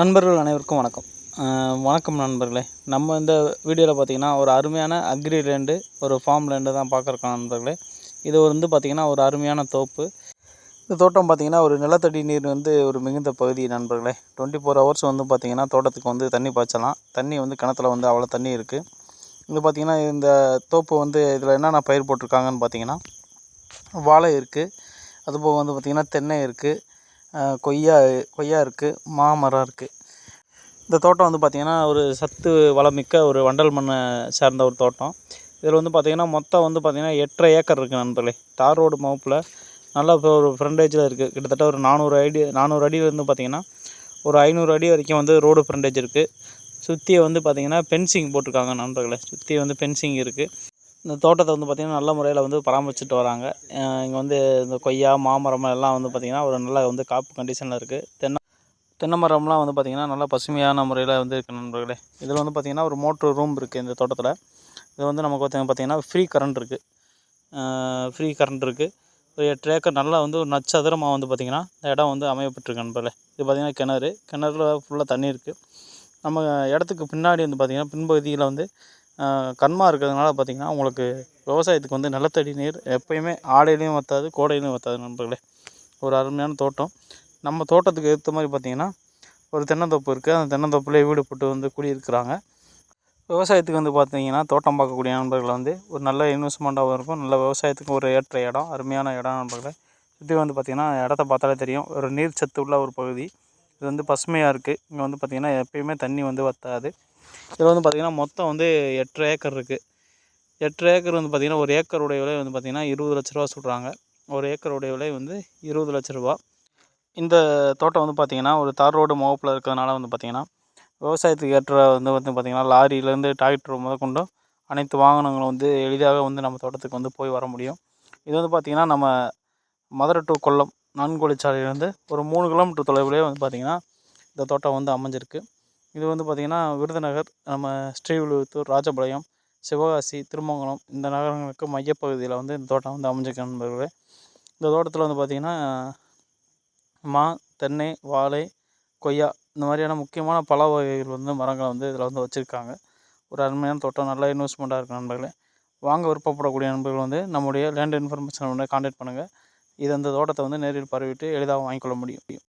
நண்பர்கள் அனைவருக்கும் வணக்கம். வணக்கம் நண்பர்களே. நம்ம இந்த வீடியோவில் பார்த்தீங்கன்னா ஒரு அருமையான அக்ரி லேண்டு ஒரு ஃபார்ம் லேண்டு தான் பார்க்குறோம் நண்பர்களே. இது வந்து பார்த்திங்கன்னா ஒரு அருமையான தோப்பு. இந்த தோட்டம் பார்த்திங்கன்னா ஒரு நிலத்தடி நீர் வந்து ஒரு மிகுந்த பகுதி நண்பர்களே. டுவெண்ட்டி ஃபோர் ஹவர்ஸ் வந்து பார்த்திங்கன்னா தோட்டத்துக்கு வந்து தண்ணி பாய்ச்சலாம். தண்ணி வந்து கிணத்துல வந்து அவ்வளோ தண்ணி இருக்குது இது பார்த்திங்கன்னா இந்த தோப்பு வந்து இதில் என்னென்ன பயிர் போட்டிருக்காங்கன்னு பார்த்தீங்கன்னா வாழை இருக்குது அதுபோக வந்து பார்த்திங்கன்னா தென்னை இருக்குது கொய்யா கொய்யா இருக்குது மாமரம் இருக்குது இந்த தோட்டம் வந்து பார்த்திங்கன்னா ஒரு சத்து வளமிக்க ஒரு வண்டல் மண்ணை சேர்ந்த ஒரு தோட்டம். இதில் வந்து பார்த்திங்கன்னா மொத்தம் வந்து பார்த்திங்கன்னா எட்டரை ஏக்கர் இருக்குது நண்பர்களே. தார் ரோடு மவுப்பில் நல்லா இப்போ ஒரு ஃப்ரண்டேஜில் இருக்குது கிட்டத்தட்ட ஒரு நானூறு அடி நானூறு அடியிலேருந்து பார்த்திங்கன்னா ஒரு ஐநூறு அடி வரைக்கும் வந்து ரோடு ஃப்ரண்டேஜ் இருக்குது சுற்றி வந்து பார்த்திங்கன்னா ஃபென்சிங் போட்டிருக்காங்க நண்பர்களே. சுற்றி வந்து ஃபென்சிங் இருக்குது இந்த தோட்டத்தை வந்து பார்த்திங்கன்னா நல்ல முறையில் வந்து பராமரிச்சுட்டு வராங்க. இங்கே வந்து இந்த கொய்யா மாமரம் எல்லாம் வந்து பார்த்திங்கன்னா ஒரு நல்ல வந்து காப்பு கண்டிஷனில் இருக்குது தென்னை தென்னை மரம்லாம் வந்து பார்த்திங்கன்னா நல்லா பசுமையான முறையில் வந்து இருக்குது நண்பர்களே. இதில் வந்து பார்த்திங்கன்னா ஒரு மோட்ரு ரூம் இருக்குது இந்த தோட்டத்தில். இது வந்து நமக்கு பார்த்திங்கன்னா ஃப்ரீ கரண்ட் இருக்குது ஃப்ரீ கரண்ட் இருக்குது ஒரு எட்டு ஏக்கர் நல்லா வந்து ஒரு நச்சதுரமாக வந்து பார்த்திங்கன்னா இந்த இடம் வந்து அமையப்பட்டிருக்கு நண்பர்களே. இது பார்த்திங்கன்னா கிணறு. கிணறுல ஃபுல்லாக தண்ணி இருக்குது நம்ம இடத்துக்கு பின்னாடி வந்து பார்த்திங்கன்னா பின்பகுதியில் வந்து கண்மா இருக்கிறதுனால பார்த்திங்கன்னா உங்களுக்கு விவசாயத்துக்கு வந்து நிலத்தடி நீர் எப்பயுமே ஆடையிலையும் வற்றாது கோடையிலையும் வற்றாது நண்பர்களே. ஒரு அருமையான தோட்டம். நம்ம தோட்டத்துக்கு ஏற்ற மாதிரி பார்த்திங்கன்னா ஒரு தென்னந்தோப்பு இருக்குது அந்த தென்னந்தோப்புலேயே வீடு போட்டு வந்து குடியிருக்கிறாங்க. விவசாயத்துக்கு வந்து பார்த்தீங்கன்னா தோட்டம் பார்க்கக்கூடிய நண்பர்கள் வந்து ஒரு நல்ல இன்வெஸ்ட்மெண்ட்டாகவும் இருக்கும். நல்ல விவசாயத்துக்கு ஒரு ஏற்ற இடம் அருமையான இடம் நண்பர்களே. சுற்றி வந்து பார்த்திங்கன்னா இடத்த பார்த்தாலே தெரியும். ஒரு நீர் சத்து உள்ள ஒரு பகுதி. இது வந்து பசுமையாக இருக்குது இங்கே வந்து பார்த்திங்கன்னா எப்பயுமே தண்ணி வந்து வற்றாது இதில் வந்து பார்த்திங்கன்னா மொத்தம் வந்து எட்டரை ஏக்கர் இருக்குது எட்டரை ஏக்கர் வந்து பார்த்திங்கன்னா ஒரு ஏக்கருடைய விலை வந்து பார்த்திங்கன்னா இருபது லட்ச ரூபா சொல்கிறாங்க ஒரு ஏக்கருடைய விலை வந்து இருபது லட்ச ரூபா. இந்த தோட்டம் வந்து பார்த்திங்கன்னா ஒரு தார் ரோடு முகப்பில் இருக்கிறதுனால வந்து பார்த்திங்கன்னா விவசாயத்துக்கு ஏற்ற வந்து வந்து பார்த்திங்கன்னா லாரியிலேருந்து டிராக்டர் முதற்கொண்டு அனைத்து வாகனங்களும் வந்து எளிதாக வந்து நம்ம தோட்டத்துக்கு வந்து போய் வர முடியும். இது வந்து பார்த்திங்கன்னா நம்ம மதுரை டு கொல்லம் நான்கொழிச்சாலையிலேருந்து ஒரு மூணு கிலோமீட்டர் தொலைவிலே வந்து பார்த்திங்கன்னா இந்த தோட்டம் வந்து அமைஞ்சிருக்கு. இது வந்து பார்த்திங்கன்னா விருதுநகர் நம்ம ஸ்ரீவில்லிபுத்தூர் ராஜபாளையம் சிவகாசி திருமங்கலம் இந்த நகரங்களுக்கு மையப்பகுதியில் வந்து இந்த தோட்டம் வந்து அமைஞ்சிருக்கு நண்பர்களே. இந்த தோட்டத்தில் வந்து பார்த்திங்கன்னா மா தென்னை வாழை கொய்யா இந்த மாதிரியான முக்கியமான பல வகைகள் வந்து மரங்களை வந்து இதில் வந்து வச்சுருக்காங்க. ஒரு அருமையான தோட்டம் நல்ல இன்வெஸ்ட்மெண்ட்டாக இருக்குது நண்பர்களே. வாங்க விருப்பப்படக்கூடிய நண்பர்கள் வந்து நம்முடைய லேண்ட் இன்ஃபர்மேஷன் வந்து காண்டாக்ட் பண்ணுங்கள் இது அந்த தோட்டத்தை வந்து நேரில் பரவிட்டு எளிதாக வாங்கிக்கொள்ள முடியும்.